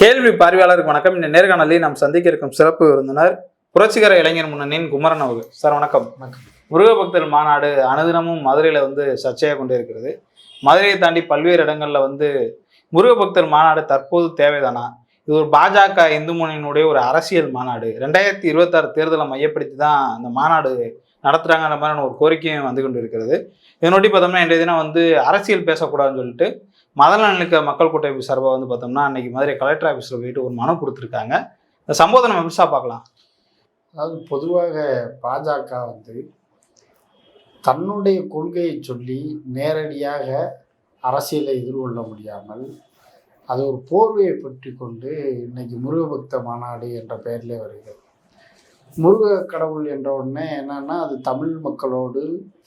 கேள்வி பார்வையாளருக்கு வணக்கம். இந்த நேர்காணலில் நாம் சந்திக்க இருக்கும் சிறப்பு விருந்தினர் புரட்சிகர இளைஞர் முன்னணியின் குமரன் அவர்கள். சார் வணக்கம். வணக்கம். முருக பக்தர் மாநாடு அனுதினமும் மதுரையில் வந்து சர்ச்சையாக கொண்டே இருக்கிறது மதுரையை தாண்டி பல்வேறு இடங்கள்ல வந்து முருக பக்தர் மாநாடு தற்போது தேவைதானா? இது ஒரு பாஜக இந்து முன்னணியினுடைய ஒரு அரசியல் மாநாடு. ரெண்டாயிரத்தி இருபத்தாறு தேர்தலை மையப்படுத்தி தான் அந்த மாநாடு நடத்துறாங்கன்ற மாதிரியான ஒரு கோரிக்கையும் வந்து கொண்டு இருக்கிறது இதனொட்டி பார்த்தோம்னா இன்றைய தினம் வந்து அரசியல் பேசக்கூடாதுன்னு சொல்லிட்டு மதநலனுக்க மக்கள் கூட்டமைப்பு சார்பாக வந்து பார்த்தோம்னா அன்னைக்கு மதுரை கலெக்டர் ஆஃபீஸில் போயிட்டு ஒரு மனு கொடுத்துருக்காங்க. இந்த சம்போதனை நம்ம பெருசாக பார்க்கலாம். அதாவது பொதுவாக பாஜக வந்து தன்னுடைய கொள்கையை சொல்லி நேரடியாக அரசியலை எதிர்கொள்ள முடியாமல் அது ஒரு போர்வையை பற்றி கொண்டு இன்னைக்கு முருகபக்த மாநாடு என்ற பெயரிலே வருகிறது. முருக கடவுள் என்ற உடனே என்னன்னா அது தமிழ் மக்களோடு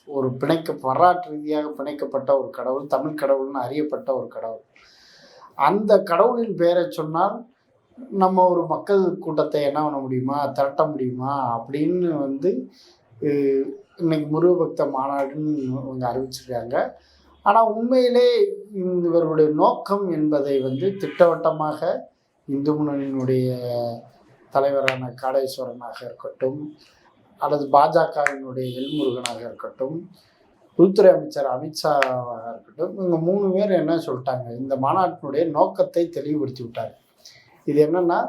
ஒரு பிணைக்க வரலாற்று ரீதியாக பிணைக்கப்பட்ட ஒரு கடவுள் தமிழ் கடவுள்னு அறியப்பட்ட ஒரு கடவுள். அந்த கடவுளின் பெயரை சொன்னால் நம்ம ஒரு மக்கள் கூட்டத்தை என்ன பண்ண முடியுமா? திரட்ட முடியுமா? அப்படின்னு வந்து இன்னைக்கு முருகபக்த மாநாடுன்னு இவங்க அறிவிச்சிருக்காங்க. ஆனால் உண்மையிலே இவருடைய நோக்கம் என்பதை வந்து திட்டவட்டமாக இந்து முன்னணியினுடைய தலைவரான காடேஸ்வரனாக இருக்கட்டும் அல்லது பாஜகவினுடைய எல்முருகனாக இருக்கட்டும் உள்துறை அமைச்சர் அமித்ஷாவாக இருக்கட்டும் இவங்க மூணு பேர் என்ன சொல்லிட்டாங்க? இந்த மாநாட்டினுடைய நோக்கத்தை தெளிவுபடுத்தி விட்டாங்க இது என்னென்னா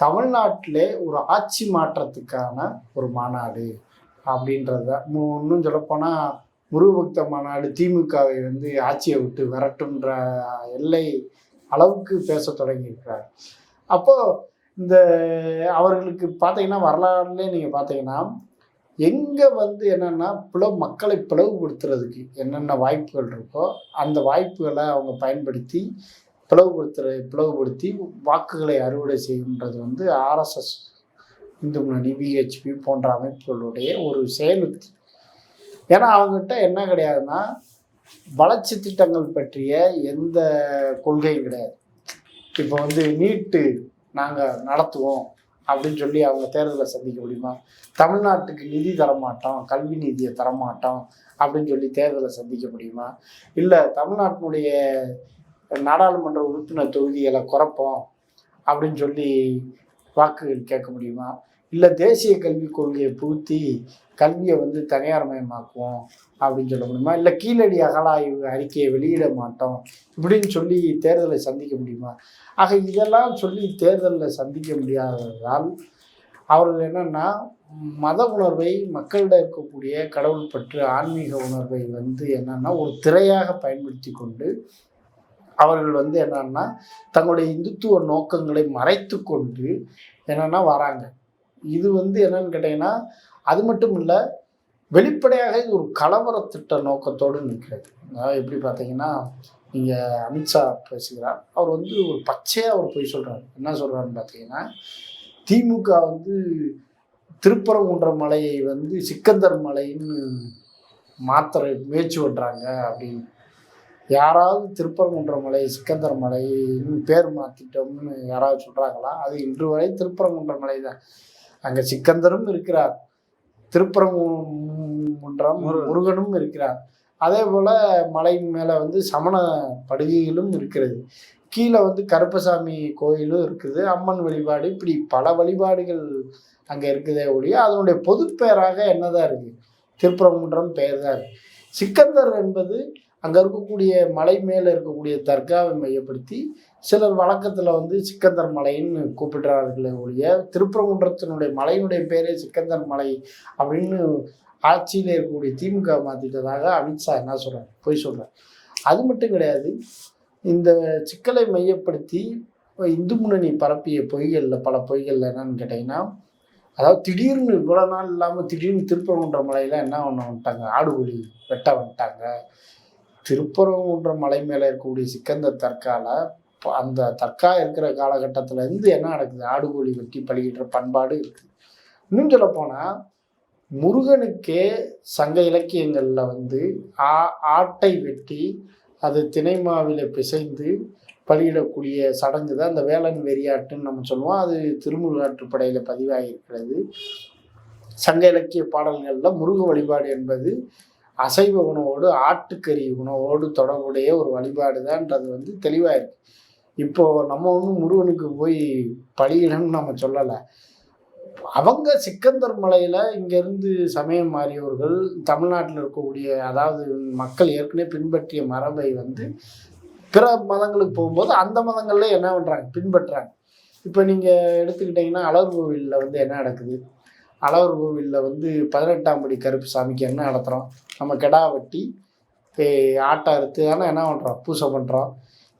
தமிழ்நாட்டிலே ஒரு ஆட்சி மாற்றத்துக்கான ஒரு மாநாடு அப்படின்றத மு- இன்னும் சொல்லப்போனால் முருகபக்த மாநாடு திமுகவை வந்து ஆட்சியை விட்டு விரட்டுன்ற எல்லை அளவுக்கு பேச தொடங்கியிருக்கிறார். அப்போது இந்த அவர்களுக்கு பார்த்தீங்கன்னா வரலாறுலேயே நீங்கள் பார்த்தீங்கன்னா எங்கே வந்து என்னென்னா பிளவு மக்களை பிளவுபடுத்துறதுக்கு என்னென்ன வாய்ப்புகள் இருக்கோ அந்த வாய்ப்புகளை அவங்க பயன்படுத்தி பிளவுபடுத்துற பிளவுபடுத்தி வாக்குகளை அறுவடை செய்கின்றது வந்து ஆர்எஸ்எஸ் இந்து முன்னணி பிஹெச்பி போன்ற அமைப்புகளுடைய ஒரு செயலுத்தி ஏன்னா அவங்ககிட்ட என்ன கிடையாதுன்னா வளர்ச்சி திட்டங்கள் பற்றிய எந்த கொள்கையும் கிடையாது. இப்போ வந்து நீட்டு நாங்கள் நடத்துவோம். அப்படின்னு சொல்லி அவங்க தேர்தலை சந்திக்க முடியுமா? தமிழ்நாட்டுக்கு நிதி தரமாட்டோம் கல்வி நிதியை தரமாட்டோம் அப்படின்னு சொல்லி தேர்தலை சந்திக்க முடியுமா? இல்லை தமிழ்நாட்டினுடைய நாடாளுமன்ற உறுப்பினர் தொகுதிகளை குறைப்போம் அப்படின்னு சொல்லி வாக்குகள் கேட்க முடியுமா? இல்லை தேசிய கல்விக் கொள்கையை புகுத்தி கல்வியை வந்து தனியார்மயமாக்குவோம் அப்படின்னு சொல்ல முடியுமா? இல்லை கீழடி அகலாய்வு அறிக்கையை வெளியிட மாட்டோம் இப்படின்னு சொல்லி தேர்தலை சந்திக்க முடியுமா? ஆக இதெல்லாம் சொல்லி தேர்தலில் சந்திக்க முடியாததால் அவர்கள் என்னன்னா மத உணர்வை மக்களிடம் இருக்கக்கூடிய கடவுள் பற்று ஆன்மீக உணர்வை வந்து என்னென்னா ஒரு திரையாக பயன்படுத்தி கொண்டு அவர்கள் வந்து என்னன்னா தங்களுடைய இந்துத்துவ நோக்கங்களை மறைத்து கொண்டு என்னென்னா வராங்க. இது வந்து என்னன்னு கேட்டிங்கன்னா அது மட்டும் இல்லை வெளிப்படையாக இது ஒரு கலவர திட்ட நோக்கத்தோடு நிற்கிறது. அதாவது எப்படி பார்த்தீங்கன்னா நீங்கள் அமித்ஷா பேசுகிறார். அவர் வந்து ஒரு பச்சையாக அவர் போய் சொல்கிறார் என்ன சொல்கிறாருன்னு பார்த்தீங்கன்னா திமுக வந்து திருப்பரங்குன்ற மலையை வந்து சிக்கந்தர் மலைன்னு மாத்திர முயற்சி பண்ணுறாங்க அப்படின்னு. யாராவது திருப்பரங்குன்ற மலை சிக்கந்தர் மலைன்னு பேர் மாற்றிட்டோம்னு யாராவது சொல்கிறாங்களா அது இன்று வரை திருப்பரங்குன்ற மலை தான் அங்கே சிக்கந்தரும் இருக்கிறார். திருப்பரங்குன்றம் முருகன். முருகனும் இருக்கிறார். அதே போல் மலை மேலே வந்து சமண படுகைகளும் இருக்கிறது. கீழே வந்து கருப்பசாமி கோயிலும் இருக்குது. அம்மன் வழிபாடு இப்படி பல வழிபாடுகள் அங்கே இருக்குதே ஒழிய அதனுடைய பொதுப்பெயராக என்னதான் இருக்குது திருப்பரங்குன்றம் பெயர் தான் இருக்கு. சிக்கந்தர் என்பது அங்கே இருக்கக்கூடிய மலை மேலே இருக்கக்கூடிய தர்காவை மையப்படுத்தி சிலர் வழக்கத்தில் வந்து சிக்கந்தர் மலைன்னு கூப்பிடுறார்களே ஒழிய திருப்பரங்குன்றத்தினுடைய மலையினுடைய பேரே சிக்கந்தர் மலை அப்படின்னு ஆட்சியில் இருக்கக்கூடிய திமுக மாற்றிட்டதாக அமித்ஷா என்ன சொல்கிறார் பொய் சொல்கிறார் அது மட்டும் கிடையாது. இந்த சிக்கலை மையப்படுத்தி இந்து முன்னணி பரப்பிய பொய்களில் பல பொய்களில் என்னன்னு கேட்டிங்கன்னா அதாவது திடீர்னு இவ்வளோ நாள் இல்லாமல் திடீர்னு திருப்பரங்குன்ற மலையில் என்ன ஒன்று வந்துட்டாங்க? ஆடுகுழி வெட்ட வந்துட்டாங்க. திருப்பரங்குன்ற மலை மேலே இருக்கக்கூடிய சிக்கந்த தற்கால ப- அந்த தற்கா இருக்கிற காலகட்டத்தில் இருந்து என்ன நடக்குது? ஆடு கோழி வெட்டி பலியிடுற பண்பாடு இருக்குது இன்னும் சொல்லப்போனால் முருகனுக்கே சங்க இலக்கியங்களில் வந்து ஆ ஆட்டை வெட்டி அது திணைமாவில பிசைந்து பலியிடக்கூடிய சடங்கு தான் அந்த வேளன் வெறியாட்டுன்னு நம்ம சொல்லுவோம். அது திருமுருகாற்றுப்படையில் பதிவாகியிருக்கிறது. சங்க இலக்கிய பாடல்களில் முருக வழிபாடு என்பது அசைவ உணவோடு ஆட்டுக்கறி உணவோடு தொடர்புடைய ஒரு வழிபாடு தான்ன்றது வந்து தெளிவாக இப்போது நம்ம ஒன்றும் முருகனுக்கு போய் பழியிடன்னு நம்ம சொல்லலை. அவங்க சிக்கந்தர் மலையில் இங்கேருந்து சமயம் மாறியவர்கள் தமிழ்நாட்டில் இருக்கக்கூடிய அதாவது மக்கள் ஏற்கனவே பின்பற்றிய மரபை வந்து பிற மதங்களுக்கு போகும்போது அந்த மதங்கள்ல என்ன பண்ணுறாங்க பின்பற்றுறாங்க இப்போ நீங்கள் எடுத்துக்கிட்டிங்கன்னா அழகர் கோவிலில் வந்து என்ன நடக்குது? அழகர் கோவிலில் வந்து பதினெட்டாம் படி கருப்பு சாமிக்கு என்ன நடத்துகிறோம் நம்ம கெடா வெட்டி ஆட்டை அறுத்து ஆனால் என்ன பண்ணுறோம் பூசை பண்ணுறோம்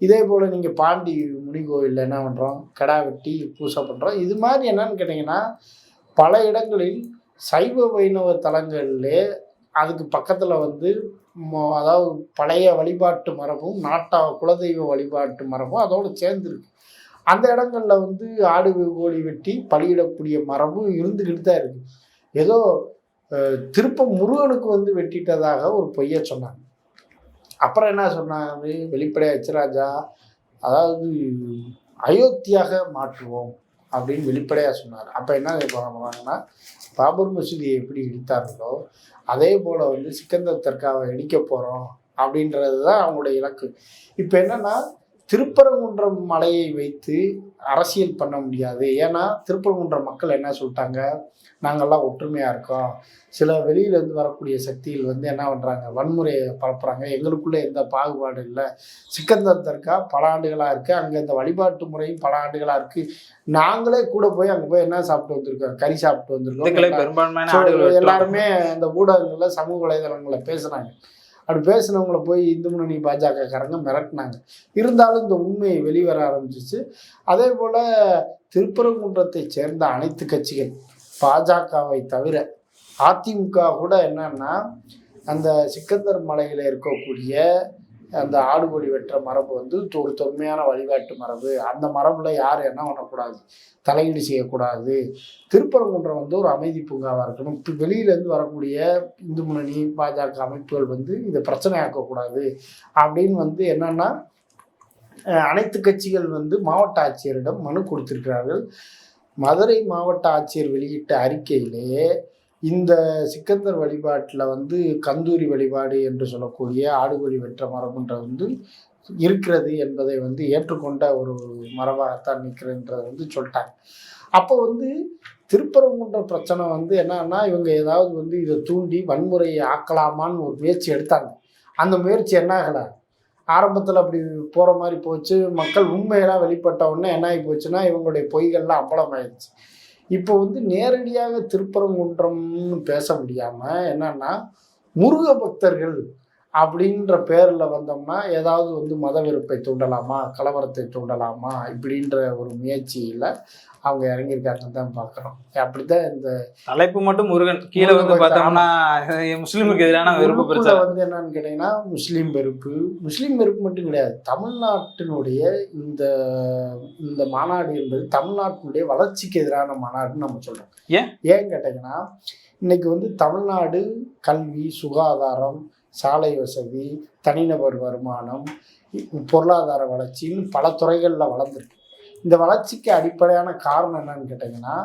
இதே போல் நீங்கள் பாண்டி முனி கோவிலில் என்ன பண்ணுறோம் கெடா வெட்டி பூசை பண்ணுறோம் இது மாதிரி என்னன்னு கேட்டிங்கன்னா பல இடங்களில் சைவ வைணவ தலங்களிலே அதுக்கு பக்கத்தில் வந்து அதாவது பழைய வழிபாட்டு மரபும் நாட்டா குலதெய்வ வழிபாட்டு மரபும் அதோடு சேர்ந்துருக்கு. அந்த இடங்கள்ல வந்து ஆடு கோழி வெட்டி பலியிடக்கூடிய மரபும் இருந்துக்கிட்டு தான் இருக்கு. ஏதோ திருப்ப முருகனுக்கு வந்து வெட்டிட்டதாக ஒரு பொய்ய சொன்னாங்க. அப்புறம் என்ன சொன்னாங்க? வெளிப்படையா அச்சராஜா அதாவது அயோத்தியாக மாற்றுவோம் அப்படின்னு வெளிப்படையாக சொன்னார். அப்போ என்ன பண்ணுவாங்கன்னா பாபர் மசூதியை எப்படி இடித்தார்களோ அதே போல் வந்து சிக்கந்தர் தர்காவை இடிக்க போகிறோம் அப்படின்றது தான் அவங்களுடைய இலக்கு. இப்போ என்னன்னா திருப்பரங்குன்றம் மலையை வைத்து அரசியல் பண்ண முடியாது. ஏன்னா திருப்பரங்குன்றம் மக்கள் என்ன சொல்லிட்டாங்க? நாங்கள்லாம் ஒற்றுமையாக இருக்கோம். சில வெளியிலேருந்து வரக்கூடிய சக்திகள் வந்து என்ன பண்ணுறாங்க வன்முறையை பரப்புகிறாங்க எங்களுக்குள்ளே எந்த பாகுபாடு இல்லை. சிக்கந்தர் தர்கா பல ஆண்டுகளாக இருக்குது அங்கே இந்த வழிபாட்டு முறையும் பல ஆண்டுகளாக இருக்குது நாங்களே கூட போய் அங்கே போய் என்ன சாப்பிட்டு வந்திருக்கோம்? கறி சாப்பிட்டு வந்திருக்கோம். எல்லாருமே அந்த ஊடகங்களில் சமூக வலைதளங்களில் பேசுனாங்க அப்படி பேசினவங்கள போய் இந்து முன்னணி பாஜகக்காரங்க மிரட்டினாங்க. இருந்தாலும் இந்த உண்மை வெளிவர ஆரம்பிச்சிச்சு. அதே போல் திருப்பரங்குன்றத்தை சேர்ந்த அனைத்து கட்சிகள் பாஜகவை தவிர அதிமுக கூட என்னன்னா அந்த சிக்கந்தர் மலையில் இருக்கக்கூடிய அந்த ஆடுபொடி வெட்டுற மரபு வந்து ஒரு தொன்மையான வழிபாட்டு மரபு. அந்த மரபில் யார் என்ன பண்ணக்கூடாது? தலையீடு செய்யக்கூடாது. திருப்பரங்குன்றம் வந்து ஒரு அமைதி பூங்காவாக இருக்கணும். இப்போ வெளியிலேருந்து வரக்கூடிய இந்து முன்னணி பாஜக அமைப்புகள் வந்து இதை பிரச்சனையாக்கக்கூடாது அப்படின்னு வந்து என்னன்னா அனைத்து கட்சிகள் வந்து மாவட்ட ஆட்சியரிடம் மனு கொடுத்திருக்கிறார்கள். மதுரை மாவட்ட ஆட்சியர் வெளியிட்ட அறிக்கையிலேயே இந்த சிக்கந்தர் வழிபாட்டில் வந்து கந்தூரி வழிபாடு என்று சொல்லக்கூடிய ஆடுகொழி வெற்ற மரபுன்ற வந்து இருக்கிறது என்பதை வந்து ஏற்றுக்கொண்ட ஒரு மரபாகத்தான் நிற்கிறன்றதை வந்து சொல்லிட்டாங்க. அப்போ வந்து திருப்பரங்குன்ற பிரச்சனை வந்து என்னன்னா இவங்க ஏதாவது வந்து இதை தூண்டி வன்முறையை ஆக்கலாமான்னு ஒரு முயற்சி எடுத்தாங்க. அந்த முயற்சி என்ன ஆகலை? ஆரம்பத்தில் அப்படி போகிற மாதிரி போச்சு. மக்கள் உண்மையெல்லாம் வெளிப்பட்ட உடனே என்ன ஆகி போச்சுன்னா இவங்களுடைய பொய்கள்லாம் அம்பலம் ஆயிடுச்சு இப்போ வந்து நேரடியாக திருப்பரங்குன்றம்னு பேச முடியாமல் என்னன்னா முருக பக்தர்கள் அப்படின்ற பேரில் வந்தோம்னா ஏதாவது வந்து மத வெறுப்பை தூண்டலாமா கலவரத்தை தூண்டலாமா இப்படின்ற ஒரு முயற்சியில் அவங்க இறங்கியிருக்காங்கன்னு தான் பார்க்குறோம். அப்படித்தான் இந்த தலைப்பு மட்டும் முருகன். கீழே வந்து பார்த்தோம்னா முஸ்லிமுக்கு எதிரான பிரச்சாரம். வந்து என்னன்னு கேட்டீங்கன்னா முஸ்லீம் வெறுப்பு. முஸ்லீம் வெறுப்பு மட்டும் கிடையாது. தமிழ்நாட்டினுடைய இந்த இந்த மாநாடு என்பது தமிழ்நாட்டினுடைய வளர்ச்சிக்கு எதிரான மாநாடுன்னு நம்ம சொல்றோம். ஏன்? ஏன் கேட்டீங்கன்னா இன்னைக்கு வந்து தமிழ்நாடு கல்வி சுகாதாரம் சாலை வசதி தனிநபர் வருமானம் பொருளாதார வளர்ச்சின்னு பல துறைகளில் வளர்ந்துருக்கு. இந்த வளர்ச்சிக்கு அடிப்படையான காரணம் என்னன்னு கேட்டிங்கன்னா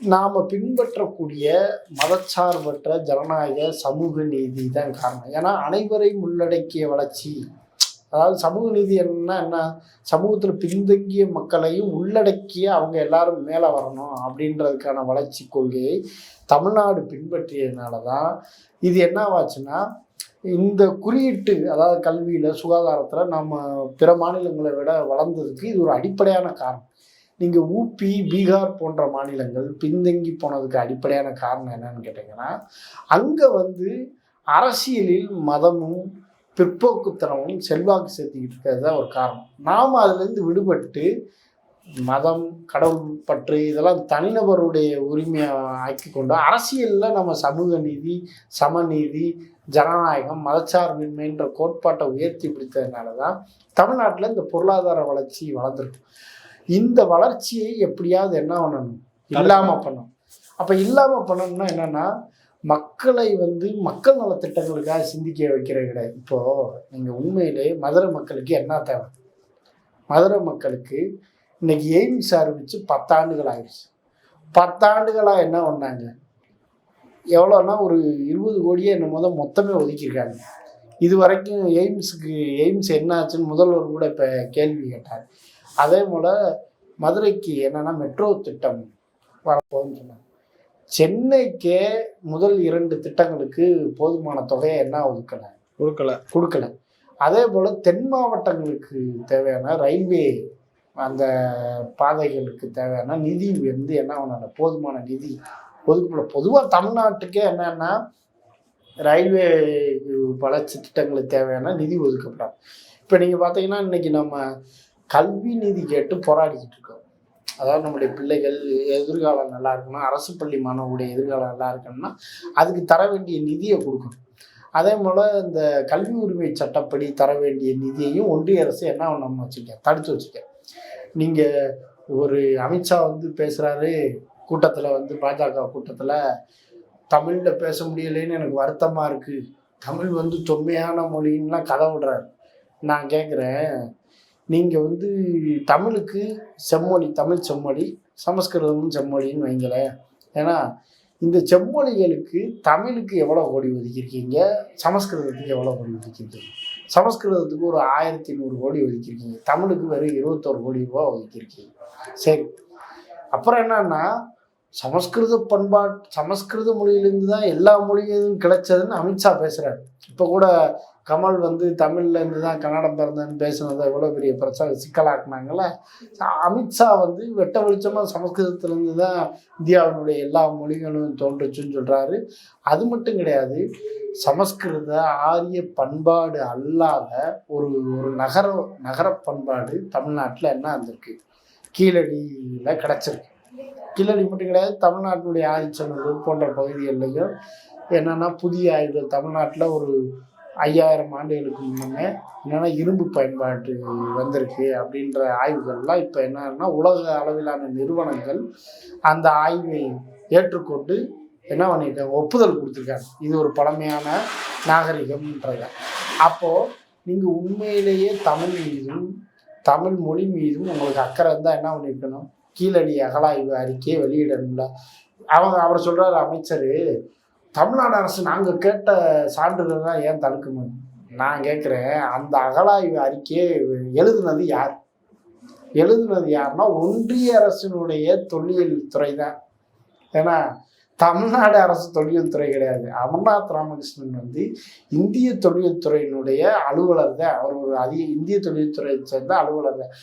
நாம் பின்பற்றக்கூடிய மதச்சார்பற்ற ஜனநாயக சமூக நீதி தான் காரணம். ஏன்னா அனைவரையும் உள்ளடக்கிய வளர்ச்சி. அதாவது சமூக நீதி என்னன்னா என்ன? சமூகத்தில் பின்தங்கிய மக்களையும் உள்ளடக்கிய அவங்க எல்லாரும் மேலே வரணும் அப்படின்றதுக்கான வளர்ச்சி கொள்கையை தமிழ்நாடு பின்பற்றியதுனால தான் இது என்னவாச்சுன்னா இந்த குறியீட்டு அதாவது கல்வியில் சுகாதாரத்தில் நம்ம பிற மாநிலங்களை விட வளர்ந்ததுக்கு இது ஒரு அடிப்படையான காரணம். நீங்கள் ஊபி பீகார் போன்ற மாநிலங்கள் பின்தங்கி போனதுக்கு அடிப்படையான காரணம் என்னன்னு கேட்டிங்கன்னா அங்கே வந்து அரசியலில் மதமும் பிற்போக்குத்தனமும் செல்வாக்கு சேர்த்துக்கிட்டு இருக்கிறது தான் ஒரு காரணம். நாம் அதுலேருந்து விடுபட்டு மதம் கடவுள் பற்று இதெல்லாம் தனிநபருடைய உரிமையை ஆக்கி கொண்டு அரசியலில் நம்ம சமூக நீதி சமநீதி ஜனநாயகம் மதச்சார்பின்மைன்ற கோட்பாட்டை உயர்த்தி பிடித்ததுனால தான் தமிழ்நாட்டில் இந்த பொருளாதார வளர்ச்சி வளர்ந்துருக்கு. இந்த வளர்ச்சியை எப்படியாவது என்ன பண்ணணும்? இல்லாமல் பண்ணணும். அப்போ இல்லாமல் பண்ணணும்னா என்னன்னா மக்களை வந்து மக்கள் நலத்திட்டங்களுக்காக சிந்திக்க வைக்கிறது கிடையாது இப்போது நீங்கள் உண்மையிலே மதுரை மக்களுக்கு என்ன தேவை? மதுரை மக்களுக்கு இன்னைக்கு எய்ம்ஸ் ஆரம்பித்து பத்தாண்டுகள் ஆயிடுச்சு. பத்தாண்டுகளாக என்ன பண்ணாங்க? எவ்வளோன்னா ஒரு இருபது கோடியே என்னமோ தான் மொத்தமே ஒதுக்கியிருக்காங்க. இது வரைக்கும் எய்ம்ஸுக்கு எய்ம்ஸ் என்ன ஆச்சுன்னு முதல்வர் கூட இப்போ கேள்வி கேட்டார். அதே போல் மதுரைக்கு என்னென்னா மெட்ரோ திட்டம் வரப்போகுதுன்னு சொன்னாங்க. சென்னைக்கே முதல் இரண்டு திட்டங்களுக்கு போதுமான தொகையை என்ன ஒதுக்கலை? கொடுக்கல. கொடுக்கல. அதே போல் தென் மாவட்டங்களுக்கு தேவையான ரயில்வே அந்த பாதைகளுக்கு தேவையான நிதி வந்து என்ன பண்ணல? போதுமான நிதி ஒதுக்கப்பட பொதுவாக தமிழ்நாட்டுக்கே என்னன்னா ரயில்வே வளர்ச்சி திட்டங்களுக்கு தேவையான நிதி ஒதுக்கப்படாது இப்போ நீங்கள் பார்த்தீங்கன்னா இன்னைக்கு நம்ம கல்வி நிதி கேட்டு போராடிக்கிட்டு இருக்கோம். அதாவது நம்முடைய பிள்ளைகள் எதிர்காலம் நல்லா இருக்கணும் அரசு பள்ளி மாணவருடைய எதிர்காலம் நல்லா இருக்கணும்னா அதுக்கு தர வேண்டிய நிதியை கொடுக்கணும். அதே போல் இந்த கல்வி உரிமை சட்டப்படி தர வேண்டிய நிதியையும் ஒன்றிய அரசு என்ன நம்ம வச்சுக்க தடுத்து வச்சுக்க நீங்கள் ஒரு அமித்ஷா வந்து பேசுகிறாரு கூட்டத்தில் வந்து பாஜக கூட்டத்தில் தமிழில் பேச முடியலைன்னு எனக்கு வருத்தமாக இருக்குது தமிழ் வந்து தொன்மையான மொழின்லாம் கதை விடுறாரு. நான் கேட்குறேன் நீங்கள் வந்து தமிழுக்கு செம்மொழி தமிழ் செம்மொழி சமஸ்கிருதமும் செம்மொழின்னு வைங்களேன். ஏன்னா இந்த செம்மொழிகளுக்கு தமிழுக்கு எவ்வளோ கோடி ஒதுக்கியிருக்கீங்க? சமஸ்கிருதத்துக்கு எவ்வளோ கோடி ஒதுக்கியிருக்கீங்க? சமஸ்கிருதத்துக்கு ஒரு ஆயிரத்தி நூறு கோடி ஒதுக்கியிருக்கீங்க. தமிழுக்கு வெறும் இருபத்தோரு கோடி ரூபா ஒதுக்கியிருக்கீங்க. சரி. அப்புறம் என்னன்னா சமஸ்கிருத பண்பாட் சமஸ்கிருத மொழியிலேருந்து தான் எல்லா மொழியும் கிடைச்சதுன்னு அமித்ஷா பேசுகிறார் இப்போ கூட கமல் வந்து தமிழ்லேருந்து தான் கன்னடம் பிறந்தேன்னு பேசுனதை எவ்வளோ பெரிய பிரச்சனை சிக்கலாக்குனாங்கல்ல அமித்ஷா வந்து வெட்ட வெளிச்சமாக சமஸ்கிருதத்துலேருந்து தான் இந்தியாவினுடைய எல்லா மொழிகளும் தோன்றுச்சுன்னு சொல்கிறாரு அது மட்டும் கிடையாது சமஸ்கிருத ஆரிய பண்பாடு அல்லாத ஒரு ஒரு நகர நகர பண்பாடு தமிழ்நாட்டில் என்ன இருந்திருக்கு? கீழடியில் கிடச்சிருக்கு. கில்லடி மட்டும் கிடையாது தமிழ்நாட்டினுடைய ஆதிச்சநல்லூர் போன்ற பகுதிகளிலையும் என்னென்னா புதிய ஆய்வுகள் தமிழ்நாட்டில் ஒரு ஐயாயிரம் ஆண்டுகளுக்கு முன்னே என்னென்னா இரும்பு பயன்பாட்டு வந்திருக்கு அப்படின்ற ஆய்வுகள்லாம் இப்போ என்னன்னா உலக அளவிலான நிறுவனங்கள் அந்த ஆய்வை ஏற்றுக்கொண்டு என்ன பண்ணியிருக்காங்க ஒப்புதல் கொடுத்துருக்காங்க. இது ஒரு பழமையான நாகரிகம்ன்றத. அப்போது நீங்கள் உண்மையிலேயே தமிழ் மீதும் தமிழ் மொழி மீதும் உங்களுக்கு அக்கறை இருந்தால் என்ன பண்ணியிருக்கணும் கீழடி அகலாய்வு அறிக்கையை வெளியிடணும்ல. அவங்க அவர் சொல்கிறார் அமைச்சர் தமிழ்நாடு அரசு நாங்கள் கேட்ட சான்றிதழ்லாம் ஏன் தடுக்கணும் நான் கேட்குறேன் அந்த அகலாய்வு அறிக்கையை எழுதுனது யார்? எழுதுனது யாருன்னா ஒன்றிய அரசினுடைய தொல்லியல் துறை தான். ஏன்னா தமிழ்நாடு அரசு தொழில் துறை கிடையாது. அமர்நாத் ராமகிருஷ்ணன் வந்து இந்திய தொழில் துறையினுடைய அலுவலர் தான். அவர் ஒரு அதிக இந்திய தொழில்துறையை சேர்ந்த அலுவலர் தான்.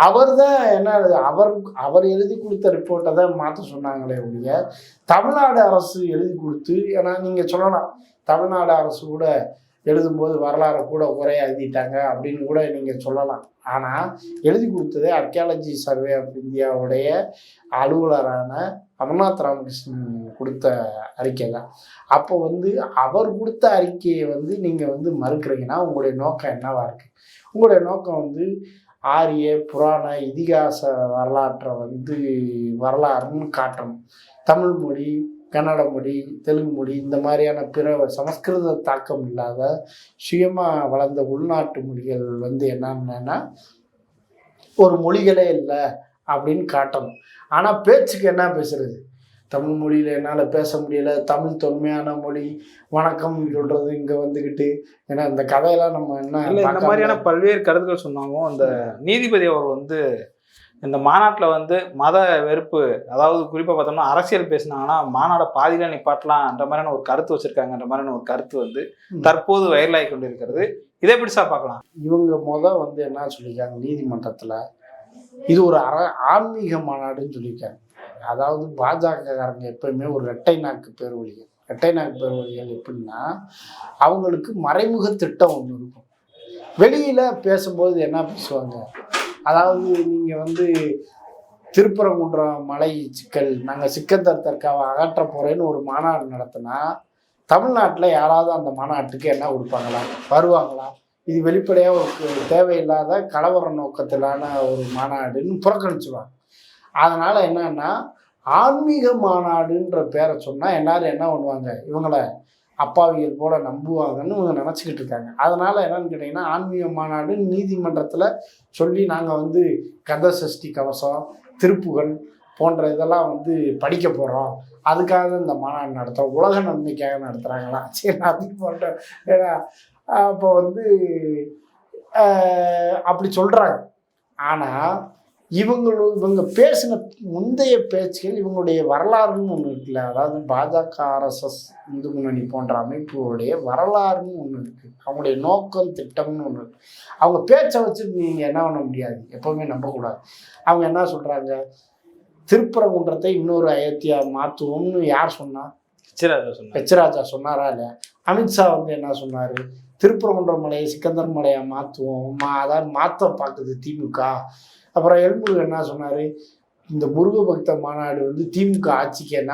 அவர் தான் என்ன அவர் அவர் எழுதி கொடுத்த ரிப்போர்ட்டை தான் மாற்ற சொன்னாங்களே ஒழிய தமிழ்நாடு அரசு எழுதி கொடுத்து ஏன்னா நீங்கள் சொல்லலாம் தமிழ்நாடு அரசு கூட எழுதும்போது வரலாறு கூட குறைய எழுதிட்டாங்க அப்படின்னு கூட நீங்கள் சொல்லலாம். ஆனால் எழுதி கொடுத்ததே அர்கியாலஜி சர்வே ஆஃப் இந்தியாவுடைய அலுவலரான அமர்நாத் ராமகிருஷ்ணன் கொடுத்த அறிக்கை தான். அப்போ வந்து அவர் கொடுத்த அறிக்கையை வந்து நீங்கள் வந்து மறுக்கிறீங்கன்னா உங்களுடைய நோக்கம் என்னவாக இருக்குது உங்களுடைய நோக்கம் வந்து ஆரிய புராண இதிகாச வரலாற்றை வந்து வரலாறுன்னு காட்டணும். தமிழ் மொழி கன்னட மொழி தெலுங்கு மொழி இந்த மாதிரியான பிற சமஸ்கிருத தாக்கம் இல்லாத சுயமாக வளர்ந்த உள்நாட்டு மொழிகள் வந்து என்னன்னா ஒரு மொழிகளே இல்லை அப்படின்னு காட்டணும். ஆனால் பேச்சுக்கு என்ன பேசுறது? தமிழ் மொழியில் என்னால் பேச முடியல தமிழ் தொன்மையான மொழி வணக்கம் சொல்கிறது இங்கே வந்துக்கிட்டு ஏன்னா இந்த கதையெல்லாம் நம்ம என்ன இல்ல இந்த மாதிரியான பல்வேறு கருத்துக்கள் சொன்னாங்க. அந்த நீதிபதி அவர் வந்து இந்த மாநாட்டில் வந்து மத வெறுப்பு அதாவது குறிப்பாக பார்த்தோம்னா அரசியல் பேசினாங்கன்னா மாநாட பாதியில நிப்பாட்டலாம்ன்ற மாதிரியான ஒரு கருத்து வச்சிருக்காங்கன்ற மாதிரியான ஒரு கருத்து வந்து. தற்போது வயலாகி கொண்டிருக்கிறது. இதை எப்படி சார் பார்க்கலாம்? இவங்க முத வந்து என்ன சொல்லியிருக்காங்க? நீதிமன்றத்தில் இது ஒரு அற ஆன்மீக மாநாடுன்னு சொல்லியிருக்காங்க. அதாவது பாஜகக்காரங்க எப்பயுமே ஒரு ரெட்டை நாக்கு பேர்வழிகள். ரெட்டை நாக்கு பேர்வழிகள் எப்படின்னா அவங்களுக்கு மறைமுக திட்டம் ஒன்று இருக்கும். வெளியில் பேசும்போது என்ன பேசுவாங்க? அதாவது நீங்கள் வந்து திருப்பரங்குன்றம் மலை சிக்கல் நாங்கள் சிக்கந்தர் தர்காவை அகற்ற போகிறேன்னு ஒரு மாநாடு நடத்தினா தமிழ்நாட்டில் யாராவது அந்த மாநாட்டுக்கு என்ன கொடுப்பாங்களா? வருவாங்களா? இது வெளிப்படையாக ஒரு தேவையில்லாத கலவர நோக்கத்திலான ஒரு மாநாடுன்னு புறக்கணிச்சுவாங்க அதனால் என்னன்னா ஆன்மீக மாநாடுன்ற பேரை சொன்னால் எல்லாரும் என்ன பண்ணுவாங்க? இவங்கள அப்பாவிகள் போல நம்புவாங்கன்னு இவங்க நினச்சிக்கிட்டு இருக்காங்க. அதனால் என்னன்னு கேட்டிங்கன்னா ஆன்மீக மாநாடு நீதிமன்றத்தில் சொல்லி நாங்கள் வந்து கந்த சஷ்டி கவசம் திருப்புகள் போன்ற இதெல்லாம் வந்து படிக்க போகிறோம் அதுக்காக இந்த மாநாடு நடத்துகிறோம் உலக நன்மைக்காக நடத்துகிறாங்களா சரி அது போன்ற ஏன்னா அப்போ வந்து அப்படி சொல்கிறாங்க ஆனால் இவங்களும் இவங்க பேசின முந்தைய பேச்சுகள் இவங்களுடைய வரலாறுன்னு ஒன்று இருக்குல்ல. அதாவது பாஜக ஆர்எஸ்எஸ் இந்து முன்னணி போன்ற அமைப்புகளுடைய வரலாறுன்னு ஒன்று இருக்குது அவங்களுடைய நோக்கம் திட்டம்னு ஒன்று இருக்கு. அவங்க பேச்சை வச்சு நீங்கள் என்ன பண்ண முடியாது. எப்போவுமே நம்பக்கூடாது. அவங்க என்ன சொல்கிறாங்க திருப்பரங்குன்றத்தை இன்னொரு அயோத்தியா மாற்றுவோம்னு யார் சொன்னா? சரி அதை சொன்னாங்க பெச்சராஜா சொன்னாரா இல்லையா? அமித்ஷா வந்து என்ன சொன்னார்? திருப்பரங்குன்றம் மலையை சிக்கந்தர் மலையை மாற்றுவோம் மா அதாவது மாற்ற பார்க்குது திமுக. அப்புறம் எல்முருகன் என்ன சொன்னார்? இந்த முருக பக்த மாநாடு வந்து திமுக ஆட்சிக்கு என்ன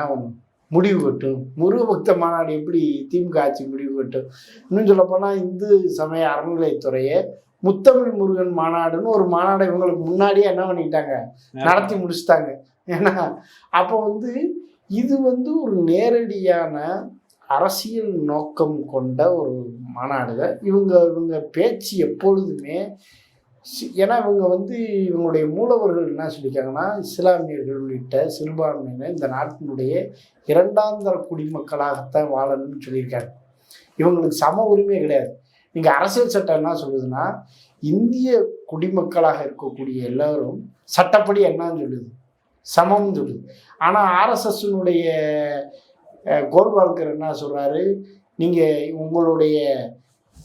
முடிவு கட்டும். முருக பக்த மாநாடு எப்படி திமுக ஆட்சி முடிவு கட்டும்? இன்னும் சொல்லப்போனால் இந்து சமய அறநிலைத்துறையை முத்தமிழ் முருகன் மாநாடுன்னு ஒரு மாநாடை இவங்களுக்கு முன்னாடியே என்ன பண்ணிட்டாங்க? நடத்தி முடிச்சிட்டாங்க. ஏன்னா அப்போ வந்து இது வந்து ஒரு நேரடியான அரசியல் நோக்கம் கொண்ட ஒரு மாநாடுக இவங்க இவங்க பேச்சு எப்பொழுதுமே ஏன்னா இவங்க வந்து இவங்களுடைய மூலவர்கள் என்ன சொல்லியிருக்காங்கன்னா இஸ்லாமியர்கள் உள்ளிட்ட சிறுபான்மையினர் இந்த நாட்டினுடைய இரண்டாந்தர குடிமக்களாகத்தான் வாழணும்னு சொல்லியிருக்காங்க. இவங்களுக்கு சம உரிமை கிடையாது. இங்கே அரசியல் சட்டம் என்ன சொல்லுதுன்னா இந்திய குடிமக்களாக இருக்கக்கூடிய எல்லாரும் சட்டப்படி என்னன்னு சொல்லுது. சமம் சொல்லுது. ஆனால் ஆர்எஸ்எஸ்னுடைய கோல்வால்கர் என்ன சொல்கிறாரு நீங்கள் உங்களுடைய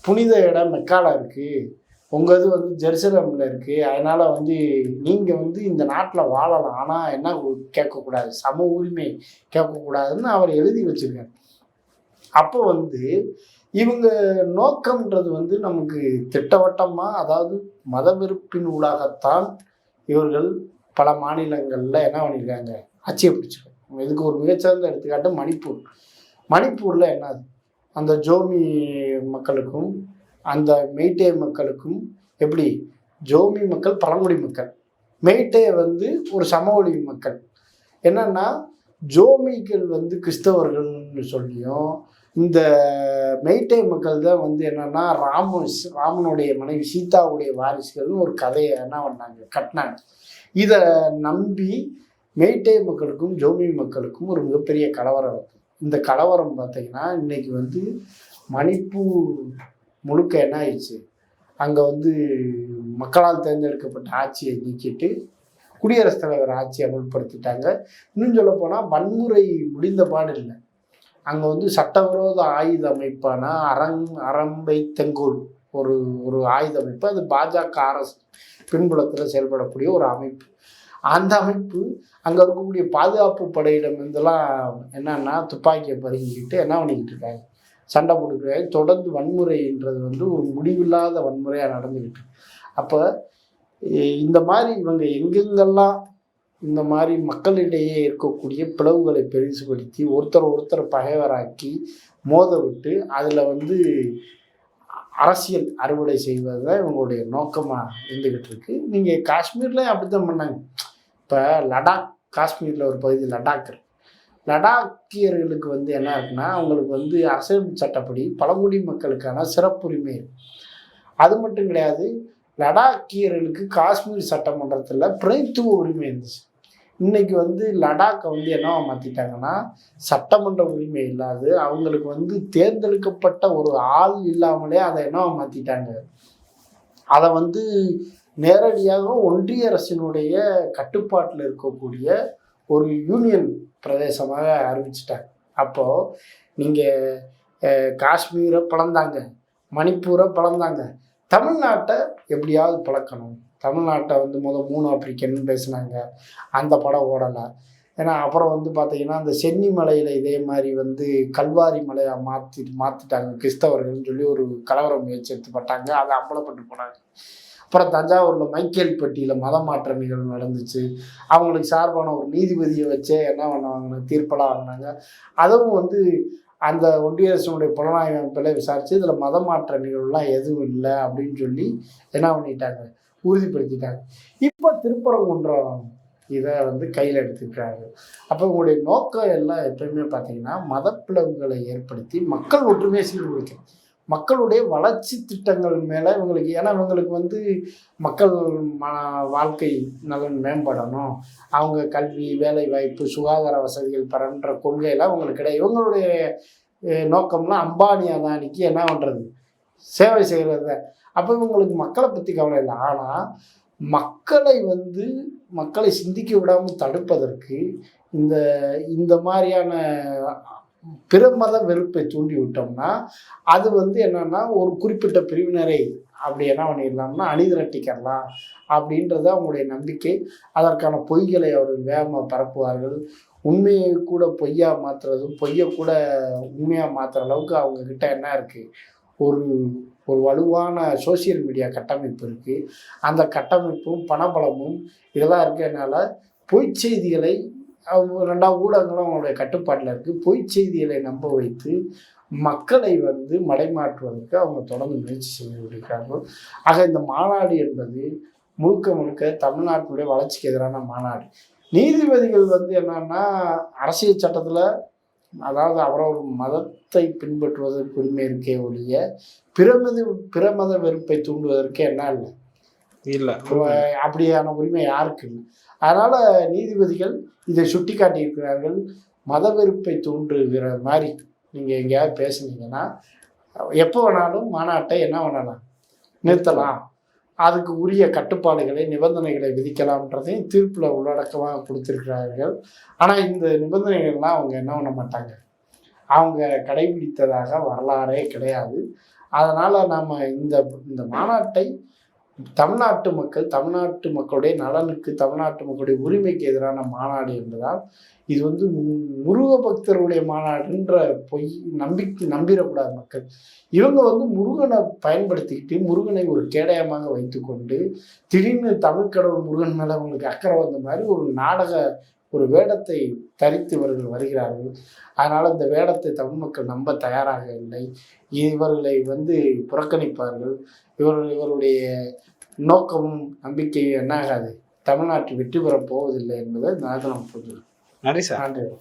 புனித இடம் மெக்கால இருக்குது உங்கள் இது வந்து ஜெருசலமில் இருக்குது அதனால் வந்து நீங்கள் வந்து இந்த நாட்டில் வாழலாம். ஆனால் என்ன கேட்கக்கூடாது? சம உரிமை கேட்கக்கூடாதுன்னு அவர் எழுதி வச்சிருக்காரு. அப்போ வந்து இவங்க நோக்கம்ன்றது வந்து நமக்கு திட்டவட்டமாக அதாவது மத வெறுப்பின் ஊடாகத்தான் இவர்கள் பல மாநிலங்களில் என்ன பண்ணியிருக்காங்க ஆட்சியை பிடிச்சிருக்காங்க. இதுக்கு ஒரு மிகச்சிறந்த எடுத்துக்காட்டு மணிப்பூர். மணிப்பூரில் என்னது அந்த ஜோமி மக்களுக்கும் அந்த மெய்டே மக்களுக்கும் எப்படி? ஜோமி மக்கள் பழங்குடி மக்கள். மெய்டே வந்து ஒரு சமவெளி மக்கள். என்னன்னா ஜோமிகள் வந்து கிறிஸ்தவர்கள்னு சொல்லியும் இந்த மெய்டே மக்கள் தான் வந்து என்னன்னா ராம ராமனுடைய மனைவி சீதாவுடைய வாரிசுகள்னு ஒரு கதையை என்ன பண்ணாங்க? கட்டினாங்க. இதை நம்பி மெய்டே மக்களுக்கும் ஜோமி மக்களுக்கும் ஒரு மிகப்பெரிய கலவரம் இருக்கு. இந்த கலவரம் பார்த்தீங்கன்னா இன்னைக்கு வந்து மணிப்பூர் முழுக்க என்ன ஆயிடுச்சு? அங்கே வந்து மக்களால் தேர்ந்தெடுக்கப்பட்ட ஆட்சியை நீக்கிட்டு குடியரசுத் தலைவர் ஆட்சியை அமல்படுத்திட்டாங்க. இன்னும் சொல்ல போனால் வன்முறை முடிந்த பாடு இல்லை அங்கே வந்து சட்டவிரோத ஆயுத அமைப்பான அறங் அரம்பை தெங்கோல் ஒரு ஒரு ஆயுத அமைப்பு. அது பாஜக அரசு பின்புலத்தில் செயல்படக்கூடிய ஒரு அமைப்பு. அந்த அமைப்பு அங்கே இருக்கக்கூடிய பாதுகாப்பு படையிடம் இருந்தெல்லாம் என்னன்னா துப்பாக்கியை பருகிக்கிட்டு என்ன பண்ணிக்கிட்டு இருக்காங்க? சண்டை போட்டுக்கிறாங்க தொடர்ந்து வன்முறைன்றது வந்து ஒரு முடிவில்லாத வன்முறையாக நடந்துக்கிட்டு அப்போ இந்த மாதிரி இவங்க எங்கெங்கெல்லாம் இந்த மாதிரி மக்களிடையே இருக்கக்கூடிய பிளவுகளை பெருசுபடுத்தி ஒருத்தர் ஒருத்தர் பகைவராக்கி மோத விட்டு அதில் வந்து அரசியல் அறுவடை செய்வது தான் இவங்களுடைய நோக்கமாக இருந்துக்கிட்டு இருக்குது நீங்கள் காஷ்மீர்லேயும் அப்படி தான் பண்ணாங்க. இப்போ லடாக் காஷ்மீரில் ஒரு பகுதி லடாக் இருக்குது லடாக்கியர்களுக்கு வந்து என்ன இருக்குன்னா அவங்களுக்கு வந்து அரசியல் சட்டப்படி பழங்குடி மக்களுக்கான சிறப்புரிமை அது மட்டும் கிடையாது லடாக்கியர்களுக்கு காஷ்மீர் சட்டமன்றத்தில் பிரதித்துவ உரிமை இருந்துச்சு. இன்னைக்கு வந்து லடாக்கை வந்து என்ன மாற்றிட்டாங்கன்னா சட்டமன்ற உரிமை இல்லாது அவங்களுக்கு வந்து தேர்ந்தெடுக்கப்பட்ட ஒரு ஆள் இல்லாமலே அதை என்ன மாற்றிட்டாங்க அதை வந்து நேரடியாக ஒன்றிய அரசினுடைய கட்டுப்பாட்டில் இருக்கக்கூடிய ஒரு யூனியன் பிரதேசமாக அறிவிச்சிட்டாங்க. அப்போது நீங்கள் காஷ்மீரை பிளந்தாங்க மணிப்பூரை பிளந்தாங்க தமிழ்நாட்டை எப்படியாவது பழக்கணும். தமிழ்நாட்டை வந்து முதல் மூணு ஆப்பிரிக்கன் பேசினாங்க. அந்த படம் ஓடலை. ஏன்னா அப்புறம் வந்து பார்த்தீங்கன்னா அந்த சென்னி மலையில் இதே மாதிரி வந்து கல்வாரி மலையாக மாற்றி மாற்றிட்டாங்க கிறிஸ்தவர்கள்னு சொல்லி ஒரு கலவர முயற்சி எடுத்துப்பட்டாங்க. அதை அம்பலப்பட்டு போனாங்க. அப்புறம் தஞ்சாவூரில் மைக்கேல்பட்டியில் மத மாற்ற நிகழ்வு நடந்துச்சு. அவங்களுக்கு சார்பான ஒரு நீதிபதியை வச்சே என்ன பண்ணுவாங்க தீர்ப்பெல்லாம் வாங்கினாங்க அதுவும் வந்து அந்த ஒன்றிய அரசினுடைய புலனாய்வு அமைப்பில் விசாரித்து இதில் மத மாற்ற நிகழ்வுலாம் எதுவும் இல்லை அப்படின்னு சொல்லி என்ன பண்ணிட்டாங்க? உறுதிப்படுத்திட்டாங்க. இப்போ திருப்பரங்குன்றம் இதை வந்து கையில் எடுத்துக்கிறாரு அப்போ உங்களுடைய நோக்கம் எல்லாம் எப்பயுமே பார்த்தீங்கன்னா மதப்பிளவுகளை ஏற்படுத்தி மக்கள் ஒற்றுமையை சீர்குலைக்கும் மக்களுடைய வளர்ச்சி திட்டங்கள் மேலே இவங்களுக்கு ஏன்னா இவங்களுக்கு வந்து மக்கள் ம வாழ்க்கை நலன் மேம்படணும். அவங்க கல்வி வேலை வாய்ப்பு சுகாதார வசதிகள் பெறன்ற கொள்கையெல்லாம் இவங்களுக்கு கிடையாது. இவங்களுடைய அஹ், நோக்கம்லாம் அம்பானி அதானிக்கு என்ன பண்ணுறது சேவை செய்கிறது அப்போ இவங்களுக்கு மக்களை பற்றி கவலை இல்லை. ஆனால் மக்களை வந்து மக்களை சிந்திக்க விடாமல் தடுப்பதற்கு இந்த இந்த மாதிரியான பிற மத வெறுப்பை தூண்டி விட்டோம்னா அது வந்து என்னன்னா ஒரு குறிப்பிட்ட பிரிவினரை அப்படி என்ன பண்ணிடலாம்னா அணிதிரட்டிக்கலாம் அப்படின்றது அவங்களுடைய நம்பிக்கை. அதற்கான பொய்களை அவர்கள் வேகமாக பரப்புவார்கள். உண்மையை கூட பொய்யா மாற்றுறதும் பொய்யை கூட உண்மையாக மாற்றுற அளவுக்கு அவங்க கிட்ட என்ன இருக்குது ஒரு ஒரு வலுவான சோஷியல் மீடியா கட்டமைப்பு இருக்குது அந்த கட்டமைப்பும் பணபலமும் இதெல்லாம் இருக்கிறதுனால பொய் செய்திகளை அவங்க ரெண்டாவது ஊடகங்களும் அவங்களுடைய கட்டுப்பாட்டில் இருக்குது பொய் செய்திகளை நம்ப வைத்து மக்களை வந்து மடைமாற்றுவதற்கு அவங்க தொடர்ந்து முயற்சி செய்து கொண்டிருக்கிறார்கள். ஆக இந்த மாநாடு என்பது முழுக்க முழுக்க தமிழ்நாட்டினுடைய வளர்ச்சிக்கு எதிரான மாநாடு. நீதிபதிகள் வந்து என்னன்னா அரசியல் சட்டத்தில் அதாவது அவரவர் மதத்தை பின்பற்றுவதற்கு உரிமை இருக்கே ஒழிய பிறமத பிறமத வெறுப்பை தூண்டுவதற்கு என்ன இல்லை. இல்ல அப்படியான உரிமை யாருக்கு இல்லை? அதனால நீதிபதிகள் இதை சுட்டி காட்டியிருக்கிறார்கள் மத வெறுப்பை தூண்டுகிற மாதிரி நீங்கள் எங்கேயாவது பேசுனீங்கன்னா எப்போ வேணாலும் மாநாட்டை என்ன பண்ணலாம்? நிறுத்தலாம். அதுக்கு உரிய கட்டுப்பாடுகளை நிபந்தனைகளை விதிக்கலாம்ன்றதையும் தீர்ப்பில் உள்ளடக்கமாக கொடுத்திருக்கிறார்கள். ஆனால் இந்த நிபந்தனைகள்லாம் அவங்க என்ன பண்ண மாட்டாங்க? அவங்க கடைபிடித்ததாக வரலாறே கிடையாது. அதனால் நாம் இந்த இந்த மாநாட்டை தமிழ்நாட்டு மக்கள் தமிழ்நாட்டு மக்களுடைய நலனுக்கு தமிழ்நாட்டு மக்களுடைய உரிமைக்கு எதிரான மாநாடு என்பதால் இது வந்து மு- முருக பக்தருடைய மாநாடுன்ற பொய் நம்பிக்கை நம்பிடக்கூடாது மக்கள். இவங்க வந்து முருகனை பயன்படுத்திக்கிட்டு முருகனை ஒரு கேடயமாக வைத்துக்கொண்டு திடீர்னு தமிழ் கடவுள் முருகன் மேலே அவங்களுக்கு அக்கறை வந்த மாதிரி ஒரு நாடக ஒரு வேடத்தை தரித்து இவர்கள் வருகிறார்கள். அதனால் இந்த வேடத்தை தமிழ் மக்கள் நம்ப தயாராக இல்லை. இவர்களை வந்து புறக்கணிப்பார்கள். இவர் இவருடைய நோக்கமும் நம்பிக்கையும் என்னாகாது. தமிழ்நாட்டில் வெற்றி பெறப் போவதில்லை என்பதை இந்த நேரத்தில் நம்ம புரிஞ்சுக்கணும் நன்றி சார். நன்றி.